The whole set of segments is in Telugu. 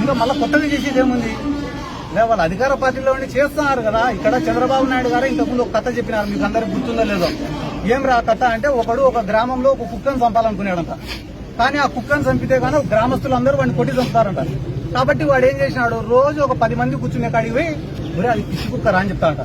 ఇంకా మళ్ళీ కొత్తగా చేసేది ఏముంది? లే వాళ్ళు అధికార పార్టీలో ఉండి చేస్తున్నారు కదా. ఇక్కడ చంద్రబాబు నాయుడు గారు ఇంతకుముందు ఒక కథ చెప్పినారు. మీకు అందరికి గుర్తుందో లేదో. ఏం రా కథ అంటే ఒకడు ఒక గ్రామంలో ఒక కుక్కను చంపాలనుకున్నాడంట. కానీ ఆ కుక్కను చంపితే కానీ గ్రామస్తులందరూ వాడిని కొట్టి చంపుతారంట. కాబట్టి వాడు ఏం చేసినాడు? రోజు ఒక పది మంది కూర్చునే కాడికి పోయి అది పిచ్చి కుక్క రా అని చెప్తాడంట.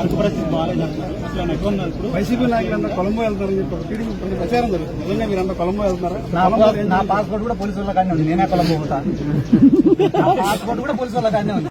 ఆర్థిక పరిస్థితి బాగాలేదు అంటున్నారు. అసలు ఆయన ఎక్కడ ఉన్నారు ఇప్పుడు? వైసీపీ నాయకులంతా కొలంబో వెళ్తారని చెప్పి ఒక టీడీపీ ప్రచారం జరుగుతుంది. నిజంగా మీరంతా కొలంబో వెళ్తున్నారా? నా పాస్పోర్ట్ కూడా పోలీసు వాళ్ళ కానీ ఉంది. నేనే కొలంబో పోతా. నా పాస్పోర్ట్ కూడా పోలీసు వాళ్ళ కానీ ఉంది.